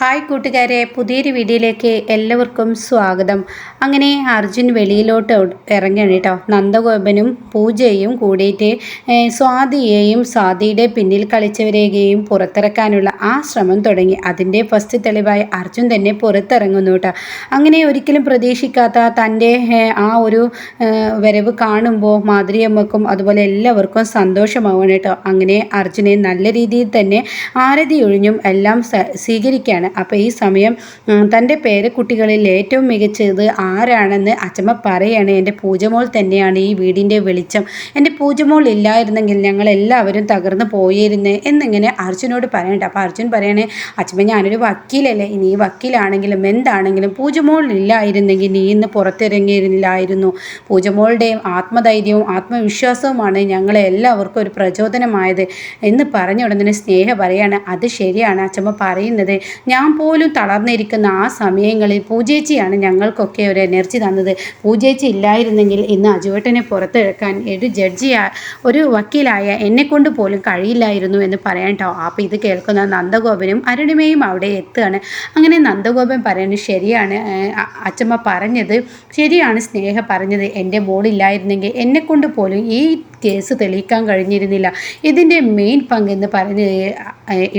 Hi കൂട്ടുകാരെ പുതിയൊരു വീഡിയോയിലേക്ക് എല്ലാവർക്കും സ്വാഗതം. അങ്ങനെ അർജുൻ വെളിയിലോട്ട് ഇറങ്ങണം കേട്ടോ. നന്ദഗോപനും പൂജയും കൂടിയിട്ട് സ്വാതിയെയും സ്വാതിയുടെ പിന്നിൽ കളിച്ചവരെയും പുറത്തിറക്കാനുള്ള ആ ശ്രമം തുടങ്ങി. അതിന്റെ ഫസ്റ്റ് തെളിവായി അർജുൻ തന്നെ പുറത്തിറങ്ങുന്നു കേട്ടോ. അങ്ങനെ ഒരിക്കലും പ്രതീക്ഷിക്കാത്ത തന്റെ ആ ഒരു വരവ് കാണുമ്പോൾ മാധുരിയമ്മക്കും അതുപോലെ എല്ലാവർക്കും സന്തോഷമാവണം കേട്ടോ. അങ്ങനെ അർജുനെ നല്ല രീതിയിൽ തന്നെ ആരതി ഒഴിഞ്ഞും എല്ലാം സ്വീകരിക്കുകയാണ്. അപ്പോൾ ഈ സമയം തന്റെ പേരക്കുട്ടികളിൽ ഏറ്റവും മികച്ചത് ആരാണെന്ന് അച്ചമ്മ പറയുകയാണ് എന്റെ പൂജമോൾ തന്നെയാണ് ഈ വീടിന്റെ വെളിച്ചം. എന്റെ പൂജമോൾ ഇല്ലായിരുന്നെങ്കിൽ ഞങ്ങൾ എല്ലാവരും തകർന്നു പോയിരുന്നേ എന്നിങ്ങനെ അർജുനോട് പറയണ്ട. അപ്പോൾ അർജുൻ പറയണേ അച്ഛമ്മ ഞാനൊരു വക്കീലല്ലേ. ഇനി വക്കീലാണെങ്കിലും എന്താണെങ്കിലും പൂജമോൾ ഇല്ലായിരുന്നെങ്കിൽ നീ ഇന്ന് പുറത്തിറങ്ങിയിരുന്നില്ലായിരുന്നു. പൂജമോളുടെയും ആത്മധൈര്യവും ആത്മവിശ്വാസവുമാണ് ഞങ്ങളെ എല്ലാവർക്കും ഒരു പ്രചോദനമായത്. എന്ന് പറഞ്ഞ ഉടനെ സ്നേഹ പറയാണ് അത് ശരിയാണ്. അച്ചമ്മ പറയുന്നത് ഞാൻ പോലും തളർന്നിരിക്കുന്ന ആ സമയങ്ങളിൽ പൂജേച്ചിയാണ് ഞങ്ങൾക്കൊക്കെ ഒരു എനർജി തന്നത്. പൂജേച്ചി ഇല്ലായിരുന്നെങ്കിൽ ഇന്ന് അജുവേട്ടനെ പുറത്തെടുക്കാൻ ഒരു ജഡ്ജി ഒരു വക്കീലായ എന്നെക്കൊണ്ട് പോലും കഴിയില്ലായിരുന്നു എന്ന് പറയാൻ കേട്ടോ അപ്പോൾ ഇത് കേൾക്കുന്ന നന്ദഗോപനും അരുണിമയും അവിടെ എത്തുകയാണ്. അങ്ങനെ നന്ദഗോപൻ പറയുന്നത് ശരിയാണ് അച്ഛമ്മ പറഞ്ഞത് ശരിയാണ് സ്നേഹ പറഞ്ഞത്. എന്റെ മോളില്ലായിരുന്നെങ്കിൽ എന്നെക്കൊണ്ട് പോലും ഈ കേസ് തെളിയിക്കാൻ കഴിഞ്ഞിരുന്നില്ല. ഇതിന്റെ മെയിൻ പങ്ക് എന്ന് പറഞ്ഞ്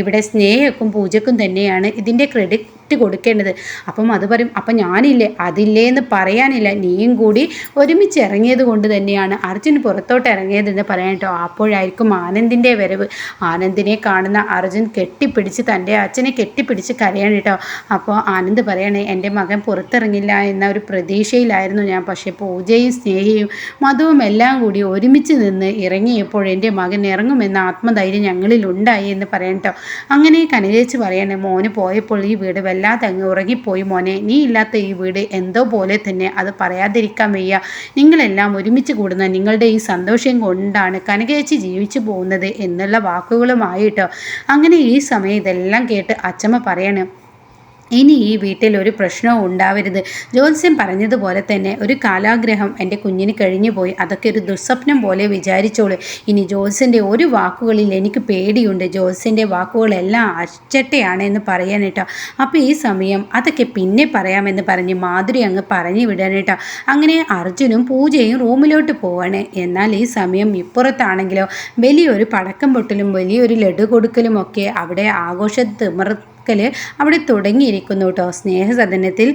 ഇവിടെ സ്നേഹക്കും പൂജക്കും തന്നെയാണ് ഇതിന്റെ ക്രെഡിറ്റ് കൊടുക്കേണ്ടത്. അപ്പം അത് പറയും അപ്പം ഞാനില്ലേ അതില്ലേ എന്ന് പറയാനില്ല. നീയും കൂടി ഒരുമിച്ച് ഇറങ്ങിയത് കൊണ്ട് തന്നെയാണ് അർജുൻ പുറത്തോട്ട് ഇറങ്ങിയതെന്ന് പറയാൻ കേട്ടോ. അപ്പോഴായിരിക്കും ആനന്ദിന്റെ വരവ്. ആനന്ദിനെ കാണുന്ന അർജുൻ കെട്ടിപ്പിടിച്ച് തന്റെ അച്ഛനെ കെട്ടിപ്പിടിച്ച് കരയാണ് കേട്ടോ. അപ്പോൾ ആനന്ദ് പറയണേ എന്റെ മകൻ പുറത്തിറങ്ങില്ല എന്ന ഒരു പ്രതീക്ഷയിലായിരുന്നു ഞാൻ. പക്ഷേ പൂജയും സ്നേഹിയും മധുവും എല്ലാം കൂടി ഒരുമിച്ച് നിന്ന് ഇറങ്ങിയപ്പോൾ എന്റെ മകൻ ഇറങ്ങുമെന്ന ആത്മധൈര്യം ഞങ്ങളിൽ ഉണ്ടായി എന്ന് പറയാൻ കേട്ടോ. അങ്ങനെ കനകേച്ച് പറയണേ മോന് പോയപ്പോൾ ഈ വീട് വല്ലാതെ അങ്ങ് ഉറങ്ങിപ്പോയി മോനെ. നീ ഇല്ലാത്ത ഈ വീട് എന്തോ പോലെ തന്നെ അത് പറയാതിരിക്കാൻ വയ്യ. നിങ്ങളെല്ലാം ഒരുമിച്ച് കൂടുന്ന നിങ്ങളുടെ ഈ സന്തോഷം കൊണ്ടാണ് കനകേച്ചി ജീവിച്ചു പോകുന്നത് എന്നുള്ള വാക്കുകളുമായിട്ടോ. അങ്ങനെ ഈ സമയം ഇതെല്ലാം കേട്ട് അച്ചമ്മ പറയണം ഇനി ഈ വീട്ടിൽ ഒരു പ്രശ്നവും ഉണ്ടാവരുത്. ജ്യോത്സ്യം പറഞ്ഞതുപോലെ തന്നെ ഒരു കാലാഗ്രഹം എന്റെ കുഞ്ഞിന് കഴിഞ്ഞു പോയി. അതൊക്കെ ഒരു ദുസ്വപ്നം പോലെ വിചാരിച്ചോളൂ. ഇനി ജ്യോത്സ്യന്റെ ഒരു വാക്കുകളിൽ എനിക്ക് പേടിയുണ്ട്. ജ്യോത്സ്യന്റെ വാക്കുകളെല്ലാം അച്ചട്ടയാണ് എന്ന് പറയാൻ കേട്ടോ. അപ്പോൾ ഈ സമയം അതൊക്കെ പിന്നെ പറയാമെന്ന് പറഞ്ഞ് മാധുരി അങ്ങ് പറഞ്ഞു വിടാൻ കേട്ടോ. അങ്ങനെ അർജുനും പൂജയും റൂമിലോട്ട് പോവാണ്. എന്നാൽ ഈ സമയം ഇപ്പുറത്താണെങ്കിലോ വലിയൊരു പടക്കം പൊട്ടലും വലിയൊരു ലഡു കൊടുക്കലും ഒക്കെ അവിടെ ആഘോഷ കൊടുക്കൽ അവിടെ തുടങ്ങിയിരിക്കുന്നു കേട്ടോ സ്നേഹസദനത്തിൽ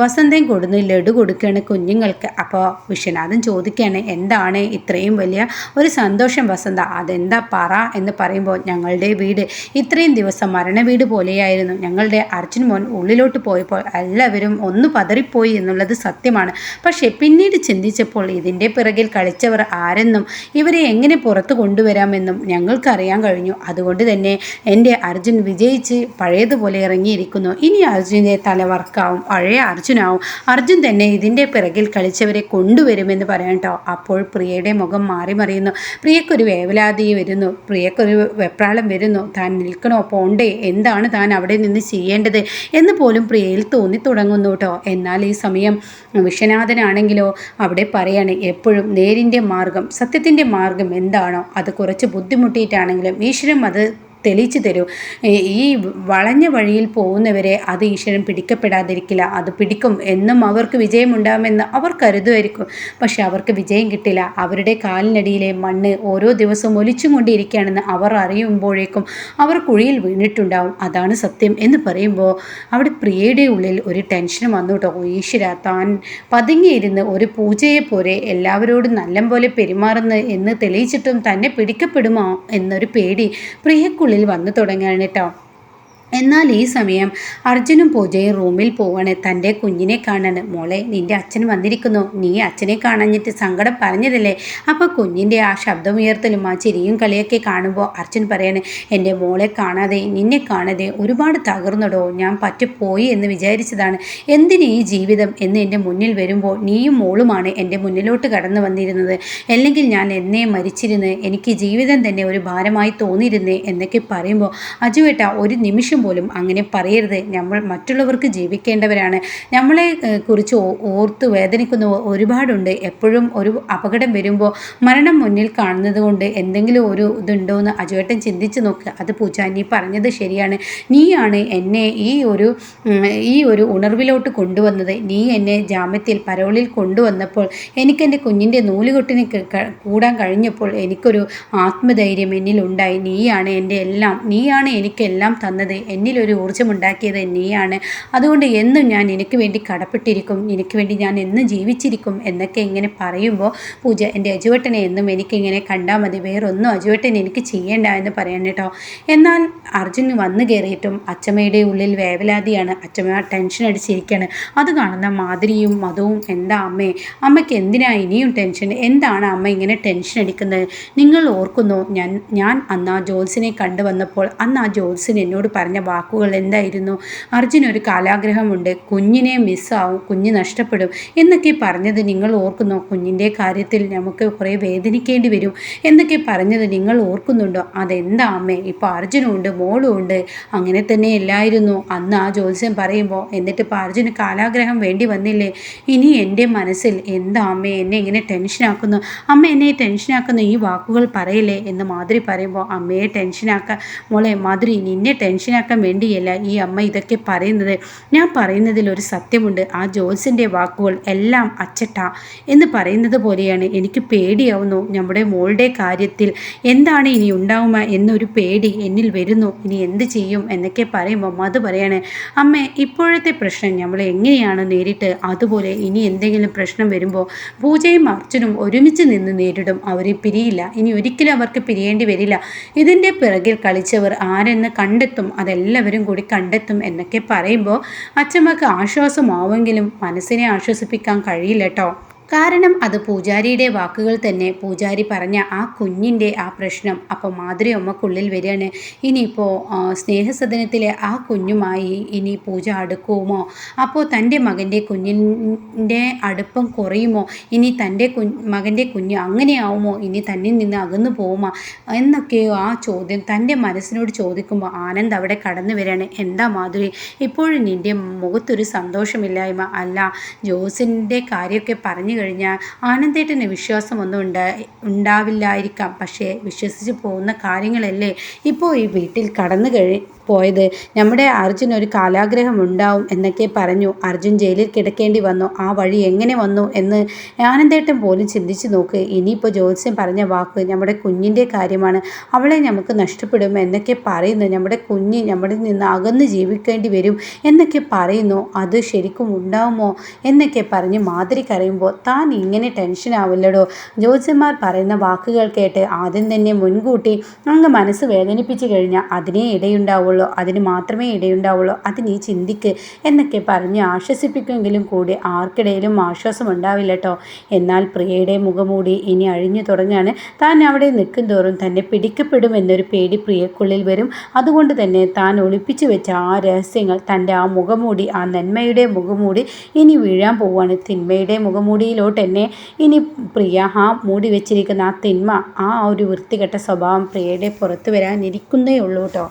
വസന്തയും കൊടുന്നു ലഡു കൊടുക്കുകയാണ് കുഞ്ഞുങ്ങൾക്ക്. അപ്പോൾ വിശ്വനാഥൻ ചോദിക്കുകയാണ് എന്താണ് ഇത്രയും വലിയ ഒരു സന്തോഷം വസന്ത? അതെന്താ പറ? എന്ന് പറയുമ്പോൾ ഞങ്ങളുടെ വീട് ഇത്രയും ദിവസം മരണ വീട് പോലെയായിരുന്നു. ഞങ്ങളുടെ അർജുൻ മോൻ ഉള്ളിലോട്ട് പോയപ്പോൾ എല്ലാവരും ഒന്ന് പതറിപ്പോയി എന്നുള്ളത് സത്യമാണ്. പക്ഷേ പിന്നീട് ചിന്തിച്ചപ്പോൾ ഇതിന്റെ പിറകിൽ കളിച്ചവർ ആരെന്നും ഇവരെ എങ്ങനെ പുറത്തു കൊണ്ടുവരാമെന്നും ഞങ്ങൾക്കറിയാൻ കഴിഞ്ഞു. അതുകൊണ്ട് തന്നെ എന്റെ അർജുൻ വിജയിച്ച് പഴയ പഴയതുപോലെ ഇറങ്ങിയിരിക്കുന്നു? ഇനി അർജുന്റെ തലവർക്കാവും പഴയ അർജുനാവും. അർജുൻ തന്നെ ഇതിന്റെ പിറകിൽ കളിച്ചവരെ കൊണ്ടുവരുമെന്ന് പറയണ്ടോ അപ്പോൾ പ്രിയയുടെ മുഖം മാറി മറിയുന്നു. പ്രിയക്കൊരു വേവലാതി വരുന്നു. പ്രിയക്കൊരു വെപ്രാളം വരുന്നു. താൻ നിൽക്കണോ പോണ്ടേ? എന്താണ് താൻ അവിടെ നിന്ന് ചെയ്യേണ്ടത്? എന്ന് പോലും പ്രിയയിൽ തോന്നി തുടങ്ങുന്നു കേട്ടോ എന്നാൽ ഈ സമയം വിശ്വനാഥനാണെങ്കിലോ? അവിടെ പറയാണ് എപ്പോഴും നേരിന്റെ മാർഗം സത്യത്തിന്റെ മാർഗം എന്താണോ? അത് കുറച്ച് ബുദ്ധിമുട്ടിയിട്ടാണെങ്കിലും ഈശ്വരം അത് തെളിയിച്ചു തരൂ. ഈ വളഞ്ഞ വഴിയിൽ പോകുന്നവരെ അത് ഈശ്വരൻ പിടിക്കപ്പെടാതിരിക്കില്ല. അത് പിടിക്കും. എന്നും അവർക്ക് വിജയമുണ്ടാകുമെന്ന് അവർ കരുതുമായിരിക്കും. പക്ഷെ അവർക്ക് വിജയം കിട്ടില്ല. അവരുടെ കാലിനടിയിലെ മണ്ണ് ഓരോ ദിവസവും ഒലിച്ചും കൊണ്ടിരിക്കുകയാണെന്ന് അവർ അറിയുമ്പോഴേക്കും അവർ കുഴിയിൽ വീണിട്ടുണ്ടാവും. അതാണ് സത്യം എന്ന് പറയുമ്പോൾ അവിടെ പ്രിയയുടെ ഉള്ളിൽ ഒരു ടെൻഷൻ വന്നു കേട്ടോ. ഈശ്വര താൻ പതുങ്ങിയിരുന്ന് ഒരു പൂജയെ പോലെ എല്ലാവരോടും നല്ല പോലെ പെരുമാറുന്നു എന്ന് തെളിയിച്ചിട്ടും തന്നെ പിടിക്കപ്പെടുമോ എന്നൊരു പേടി പ്രിയക്കുള്ളിൽ വന്നു തുടങ്ങുകയാണ് കേട്ടോ. എന്നാൽ ഈ സമയം അർജുനും പൂജയും റൂമിൽ പോവാണ്. തന്റെ കുഞ്ഞിനെ കാണാൻ. മോളെ നിന്റെ അച്ഛൻ വന്നിരിക്കുന്നു. നീ അച്ഛനെ കാണഞ്ഞിട്ട് സങ്കടം പറഞ്ഞതല്ലേ? അപ്പോൾ കുഞ്ഞിന്റെ ആ ശബ്ദമുയർത്തലും ആ ചിരിയും കളിയൊക്കെ കാണുമ്പോൾ അർജുൻ പറയാണ് എന്റെ മോളെ കാണാതെ നിന്നെ കാണാതെ ഒരുപാട് തകർന്നടോ. ഞാൻ പറ്റിപ്പോയി എന്ന് വിചാരിച്ചതാണ്. എന്തിന് ഈ ജീവിതം എന്ന് എന്റെ മുന്നിൽ വരുമ്പോൾ നീയും മോളുമാണ് എന്റെ മുന്നിലോട്ട് കടന്നു വന്നിരുന്നത്. അല്ലെങ്കിൽ ഞാൻ എന്നേ മരിച്ചിരുന്ന് എനിക്ക് ജീവിതം തന്നെ ഒരു ഭാരമായി തോന്നിയിരുന്നേ എന്നൊക്കെ പറയുമ്പോൾ അജുവേട്ട ഒരു നിമിഷം നിമിഷം പോലും അങ്ങനെ പറയരുത്. നമ്മൾ മറ്റുള്ളവർക്ക് ജീവിക്കേണ്ടവരാണ്. നമ്മളെ കുറിച്ച് ഓർത്ത് വേദനിക്കുന്ന ഒരുപാടുണ്ട്. എപ്പോഴും ഒരു അപകടം വരുമ്പോൾ മരണം മുന്നിൽ കാണുന്നത് കൊണ്ട് എന്തെങ്കിലും ഒരു ഇതുണ്ടോ എന്ന് അജുവേട്ടൻ ചിന്തിച്ച് നോക്കുക അത് പൂച്ച നീ പറഞ്ഞത് ശരിയാണ്. നീയാണ് എന്നെ ഈ ഒരു ഈ ഒരു ഉണർവിലോട്ട് കൊണ്ടുവന്നത്. നീ എന്നെ ജാമ്യത്തിൽ പരോളിൽ കൊണ്ടുവന്നപ്പോൾ എനിക്കെന്റെ കുഞ്ഞിന്റെ നൂലുകൊട്ടിന് കൂടാൻ കഴിഞ്ഞപ്പോൾ എനിക്കൊരു ആത്മധൈര്യം എന്നിലുണ്ടായി. നീയാണ് എന്റെ എല്ലാം നീയാണ് എനിക്കെല്ലാം തന്നത്. എന്നിലൊരു ഊർജമുണ്ടാക്കിയത് നീയാണ്. അതുകൊണ്ട് എന്നും ഞാൻ എനിക്ക് വേണ്ടി കടപ്പെട്ടിരിക്കും. നിനക്ക് വേണ്ടി ഞാൻ എന്നും ജീവിച്ചിരിക്കും എന്നൊക്കെ ഇങ്ങനെ പറയുമ്പോൾ പൂജ എന്റെ അജുവട്ടനെ എന്നും എനിക്കിങ്ങനെ കണ്ടാൽ മതി. വേറൊന്നും അജുവട്ടൻ എനിക്ക് ചെയ്യേണ്ട എന്ന് പറയാൻ കേട്ടോ. എന്നാൽ അർജുൻ വന്നു കയറിയിട്ടും അച്ചമ്മയുടെ ഉള്ളിൽ വേവലാതിയാണ്. അച്ചമ്മ ടെൻഷൻ അടിച്ചിരിക്കുകയാണ്. അത് കാണുന്ന മാതിരിയും മതവും എന്താ അമ്മേ? അമ്മയ്ക്ക് എന്തിനാ ഇനിയും ടെൻഷൻ? എന്താണ് അമ്മ ഇങ്ങനെ ടെൻഷൻ അടിക്കുന്നത്? നിങ്ങൾ ഓർക്കുന്നു ഞാൻ ഞാൻ അന്ന് ആ ജോത്സിനെ കണ്ടു വന്നപ്പോൾ അന്ന് ആ ജോത്സിൻ എന്നോട് പറഞ്ഞ വാക്കുകൾ എന്തായിരുന്നു? അർജുൻ ഒരു കാലാഗ്രഹമുണ്ട്. കുഞ്ഞിനെ മിസ്സാവും കുഞ്ഞ് നഷ്ടപ്പെടും എന്നൊക്കെ പറഞ്ഞത് നിങ്ങൾ ഓർക്കുന്നു? കുഞ്ഞിന്റെ കാര്യത്തിൽ നമുക്ക് കുറേ വേദനിക്കേണ്ടി വരും എന്നൊക്കെ പറഞ്ഞത് നിങ്ങൾ ഓർക്കുന്നുണ്ടോ? അതെന്താ അമ്മേ? ഇപ്പോൾ അർജുനും ഉണ്ട് മോളും ഉണ്ട്. അങ്ങനെ തന്നെ എല്ലായിരുന്നു. അന്ന് ആ ജ്യോത്സ്യം പറയുമ്പോൾ എന്നിട്ട് ഇപ്പോൾ അർജുന് കാലാഗ്രഹം വേണ്ടി വന്നില്ലേ? ഇനി എന്റെ മനസ്സിൽ എന്താ അമ്മേ എന്നെ ഇങ്ങനെ ടെൻഷനാക്കുന്നു? അമ്മ എന്നെ ടെൻഷനാക്കുന്ന ഈ വാക്കുകൾ പറയില്ലേ? എന്ന് മാധുരി പറയുമ്പോൾ അമ്മയെ ടെൻഷനാക്കാൻ മോളെ മാധുരി നിന്നെ ടെൻഷനാക്കാൻ വേണ്ടിയല്ല ഈ അമ്മ ഇതൊക്കെ പറയുന്നത്. ഞാൻ പറയുന്നതിൽ ഒരു സത്യമുണ്ട്. ആ ജോൽസിന്റെ വാക്കുകൾ എല്ലാം അച്ചട്ട എന്ന് പറയുന്നത് പോലെയാണ്. എനിക്ക് പേടിയാവുന്നു നമ്മുടെ മോളുടെ കാര്യത്തിൽ. എന്താണ് ഇനി ഉണ്ടാവുക എന്നൊരു പേടി എന്നിൽ വരുന്നു. ഇനി എന്ത് ചെയ്യും എന്നൊക്കെ പറയുമ്പോൾ അത് പറയാണ് അമ്മേ ഇപ്പോഴത്തെ പ്രശ്നം നമ്മൾ എങ്ങനെയാണ് നേരിട്ട്? അതുപോലെ ഇനി എന്തെങ്കിലും പ്രശ്നം വരുമ്പോൾ പൂജയും അർച്ചനും ഒരുമിച്ച് നിന്ന് നേരിടും. അവർ പിരിയില്ല. ഇനി ഒരിക്കലും അവർക്ക് പിരിയേണ്ടി വരില്ല. ഇതിന്റെ പിറകിൽ കളിച്ചവർ ആരെന്ന് കണ്ടെത്തും. അതെല്ലാവരും കൂടി കണ്ടെത്തും എന്നൊക്കെ പറയുമ്പോൾ അച്ഛമ്മക്ക് ആശ്വാസമാവെങ്കിലും മനസ്സിനെ ആശ്വസിപ്പിക്കാൻ കഴിയില്ല കേട്ടോ. കാരണം അത് പൂജാരിയുടെ വാക്കുകൾ തന്നെ പൂജാരി പറഞ്ഞ ആ കുഞ്ഞിന്റെ ആ പ്രശ്നം. അപ്പോൾ മാധുരി അമ്മക്കുള്ളിൽ വരികയാണ് ഇനിയിപ്പോൾ സ്നേഹസദനത്തിലെ ആ കുഞ്ഞുമായി ഇനി പൂജ അടുക്കുമോ? അപ്പോൾ തന്റെ മകന്റെ കുഞ്ഞിന്റെ അടുപ്പം കുറയുമോ? ഇനി തന്റെ കു മകന്റെ കുഞ്ഞ് അങ്ങനെയാവുമോ? ഇനി തന്നിൽ നിന്ന് അകന്നു പോകുമോ? എന്നൊക്കെയോ ആ ചോദ്യം തന്റെ മനസ്സിനോട് ചോദിക്കുമ്പോൾ ആനന്ദ് അവിടെ കടന്നു വരികയാണ് എന്താ മാധുരി ഇപ്പോഴും നിന്റെ മുഖത്തൊരു സന്തോഷമില്ലായ്മ അല്ല? ജോസിന്റെ കാര്യമൊക്കെ പറഞ്ഞു കഴിഞ്ഞാൽ ആനന്ദേട്ടന് വിശ്വാസമൊന്നും ഉണ്ടാ ഉണ്ടാവില്ലായിരിക്കാം. പക്ഷേ വിശ്വസിച്ച് പോകുന്ന കാര്യങ്ങളല്ലേ ഇപ്പോൾ ഈ വീട്ടിൽ കടന്നു കഴി പോയത്? നമ്മുടെ അർജുൻ ഒരു കാലാഗ്രഹം ഉണ്ടാവും എന്നൊക്കെ പറഞ്ഞു. അർജുൻ ജയിലിൽ കിടക്കേണ്ടി വന്നു. ആ വഴി എങ്ങനെ വന്നു എന്ന് ആനന്ദേട്ടൻ പോലും ചിന്തിച്ച് നോക്ക്. ഇനിയിപ്പോൾ ജ്യോത്സ്യം പറഞ്ഞ വാക്ക് നമ്മുടെ കുഞ്ഞിന്റെ കാര്യമാണ്. അവളെ നമുക്ക് നഷ്ടപ്പെടും എന്നൊക്കെ പറയുന്നു. നമ്മുടെ കുഞ്ഞ് നമ്മുടെ നിന്ന് അകന്ന് ജീവിക്കേണ്ടി വരും എന്നൊക്കെ പറയുന്നു. അത് ശരിക്കും ഉണ്ടാവുമോ എന്നൊക്കെ പറഞ്ഞ് മാതിരി കരയുമ്പോൾ താൻ ഇങ്ങനെ ടെൻഷൻ ആവില്ലടോ? ജ്യോത്സ്യന്മാർ പറയുന്ന വാക്കുകൾ കേട്ട് ആദ്യം തന്നെ മുൻകൂട്ടി അങ്ങ് മനസ്സ് വേദനിപ്പിച്ചു കഴിഞ്ഞാൽ അതിനേ ഇടയുണ്ടാവുള്ളൂ. അതിന് മാത്രമേ ഇടയുണ്ടാവുള്ളൂ. അതിനീ ചിന്തിക്ക് എന്നൊക്കെ പറഞ്ഞ് ആശ്വസിപ്പിക്കുമെങ്കിലും കൂടി ആർക്കിടയിലും ആശ്വാസം ഉണ്ടാവില്ല കേട്ടോ എന്നാൽ പ്രിയയുടെ മുഖമൂടി ഇനി അഴിഞ്ഞു തുടങ്ങാണ്. താൻ അവിടെ നിൽക്കും തോറും തന്നെ പിടിക്കപ്പെടും എന്നൊരു പേടി പ്രിയക്കുള്ളിൽ വരും. അതുകൊണ്ട് തന്നെ താൻ ഒളിപ്പിച്ചു വെച്ച ആ രഹസ്യങ്ങൾ തന്റെ ആ മുഖമൂടി ആ നന്മയുടെ മുഖമൂടി ഇനി വീഴാൻ പോവുകയാണ് തിന്മയുടെ മുഖമൂടിയിൽ ഉള്ളിലോട്ട് എന്നെ. ഇനി പ്രിയ ആ മൂടി വെച്ചിരിക്കുന്ന ആ തിന്മ ആ ഒരു വൃത്തികെട്ട സ്വഭാവം പ്രിയയുടെ പുറത്തു വരാനിരിക്കുന്നേ ഉള്ളൂ കേട്ടോ